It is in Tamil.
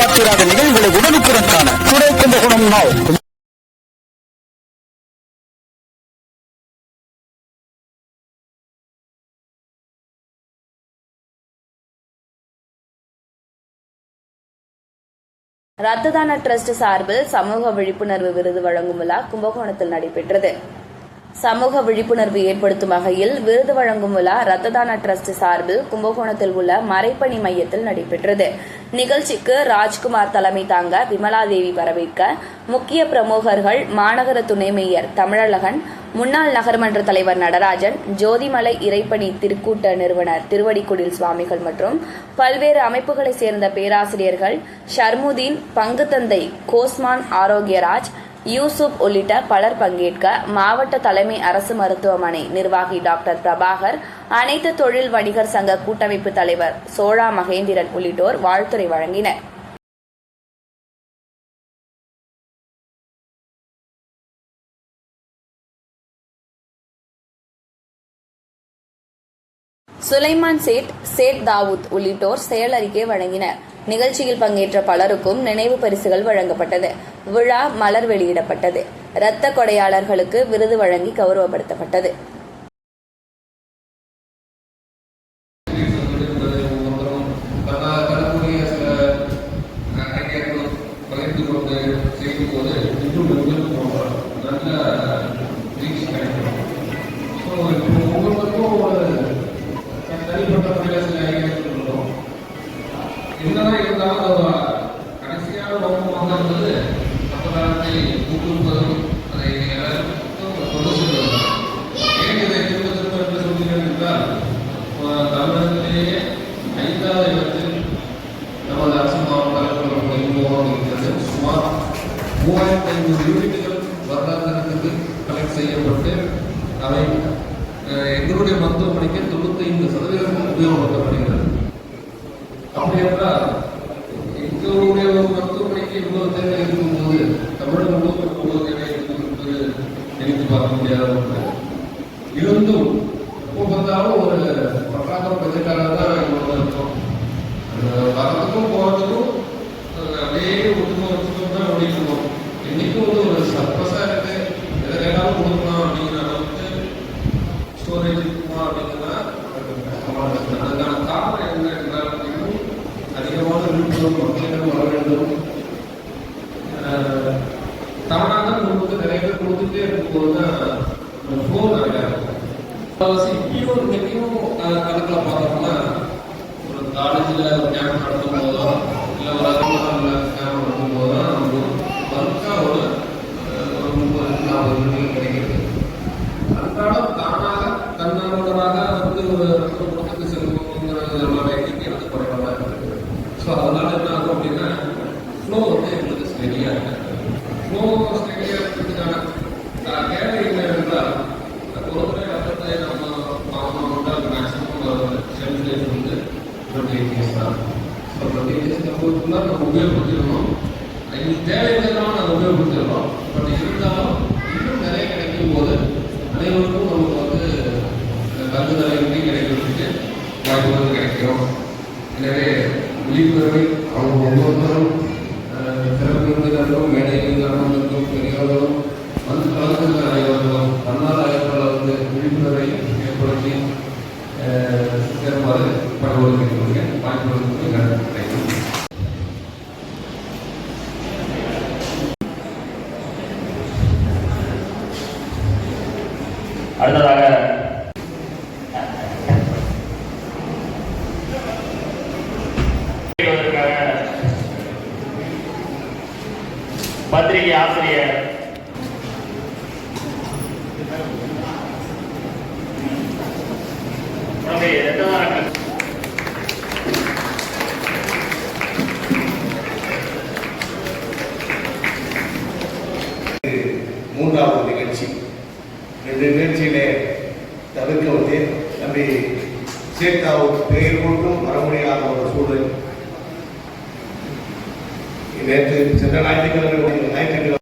எதிர்பார்த்திராத நிகழ்வுகளை உடனுக்குடன் காண துணை கும்பகோணம் நாள். ரத்த தான டிரஸ்ட் சார்பில் சமூக விழிப்புணர்வு விருது வழங்கும் விழா கும்பகோணத்தில் நடைபெற்றது. சமூக விழிப்புணர்வு ஏற்படுத்தும் வகையில் விருது வழங்கும் விழா ரத்த தான டிரஸ்ட் சார்பில் கும்பகோணத்தில் உள்ள மறைப்பணி மையத்தில் நடைபெற்றது. நிகழ்ச்சிக்கு ராஜ்குமார் தலைமை தாங்க விமலாதேவி வரவேற்க முக்கிய பிரமுகர்கள் மாநகர துணை மேயர் தமிழழகன் முன்னாள் நகர்மன்ற தலைவர் நடராஜன் ஜோதிமலை இறைப்பணி திருக்கூட்ட நிறுவனர் திருவடிக்குடில் சுவாமிகள் மற்றும் பல்வேறு அமைப்புகளைச் சேர்ந்த பேராசிரியர்கள் ஷர்முதீன் பங்குத்தந்தை கோஸ்மான் ஆரோக்கியராஜ் யூசுப் உள்ளிட்ட பலர் பங்கேற்க மாவட்ட தலைமை அரசு மருத்துவமனை நிர்வாகி டாக்டர் பிரபாகர் அனைத்து தொழில் வணிகர் சங்க கூட்டமைப்பு தலைவர் சோழா மகேந்திரன் உள்ளிட்டோர் வாழ்த்துரை வழங்கினர். சுலைமான் சேட் சேட் தாவூத் உள்ளிட்டோர் செயலறிக்கை வழங்கினர். நிகழ்ச்சியில் பங்கேற்ற பலருக்கும் நினைவு பரிசுகள் வழங்கப்பட்டது. விழா மலர் வெளியிடப்பட்டது. இரத்த கொடையாளர்களுக்கு விருது வழங்கி கௌரவப்படுத்தப்பட்டது. கடைசியான நோக்கமாக இருந்தது ஊக்குவிப்பதும் அதை கொண்டு செல்வதும் ஏன் இதை திரும்ப திரும்ப என்று சொல்கிறேன் என்றால் தமிழகத்திலேயே ஐந்தாவது இடத்தில் நமது அரசு இருக்கிறது. சுமார் மூவாயிரத்தி ஐநூறு யூனிட்டுகள் வருடாந்திரத்துக்கு கலெக்ட் செய்யப்பட்டு அவை அஹ், எங்களுடைய மருத்துவமனைக்கு தொண்ணூத்தி ஐந்து சதவீதம் உபயோகப்படுத்தப்படுகிறது. அப்படி என்றால் எங்களுடைய ஒரு மருத்துவமனைக்கு இவ்வளவு தேவை இருக்கும்போது தமிழகம் முழுவதும் தேவை இருக்கும் என்பது நினைத்து பார்க்க முடியாத ஒன்று. இருந்தும் எப்போ பார்த்தாலும் ஒரு பற்றாக்குறை பட்ஜெட்டாக தான் இவ்வளவு இருக்கும். அது போகிறதுக்கும் அப்படியே தான் ஓடிட்டு வந்து ஒரு சர்ப்ளஸாக இருக்கு. எதை கேட்டாலும் கொடுக்கலாம் அப்படிங்கிற அளவுக்கு ஸ்டோரேஜ் இருக்குமா அப்படின்னா அதுக்கான காரணம் என்ன என்றால் அதிகமான விழிப்புணர்வு மக்களிடம் வர வேண்டும் அஹ், தானாக முன்பு நிறைய பேர் கொடுத்துட்டே இருக்கும்போது தான் ஃப்ளோ நிறையா இருக்கும் முக்கால்வாசி இப்பயும் இன்னைக்கும் கணக்கில் பார்த்தோம்னா ஒரு காலேஜில் ஒரு கேம்ப் நடத்தும் போதோ இல்லை ஒரு அலுவலகம் கேம்ப் நடத்தும் போதோ நமக்கு ஒர்க்காக ஒரு ஒரு முப்பது நாற்பது மணிக்கு கிடைக்கிறது அன்றாடம் தானாக தன்னார்வலராக வந்து ஒரு குடும்பத்துக்கு கொடுத்து செல்வங்கிறதோட எண்ணிக்கை வந்து குறைவாக இருக்குது ஸோ அதனால என்ன ஆகும் அப்படின்னா ஃப்ளோ வந்து எங்களுக்கு ஸ்டெடியாக இருக்குது ஃப்ளோ ஸ்டெடியாக இருக்கிறதுக்கான அஹ், என்றால் ஒரு நம்ம டேஸ் வந்து டுவெண்ட்டி எயிட் தான் ஸோ டுவெண்ட்டி எயிட் டேஸ் நம்ம நம்ம உபயோகப்படுத்திடணும். எங்களுக்கு தேவையில்லாம் அதை பட் இருந்தாலும் இன்னும் நிறைய கிடைக்கும் போது அனைவருக்கும் நமக்கு வந்து கல்வி கிடைக்கிறதுக்கு வாய்ப்புகள் கிடைக்கிறோம் எனவே விழிப்புணர்வை அவங்க ஒவ்வொருத்தரும் அஹ், சேருமாறு வாய்ப்புகளுக்கு கிடைக்கும் அடுத்ததாக பத்திரிகை ஆசிரியர் நம்முடைய இரண்டாவது மூன்றாவது நிகழ்ச்சி. இந்த நிகழ்ச்சியிலே தவிர்க்க வந்து நம்பி சேர்த்தாவுக்கு பெயர் கொண்டும் வர முடியாத ஒரு சூழல். நேற்று சென்ற ஞாயிற்றுக்கிழமை ஞாயிற்றுக்கிழமை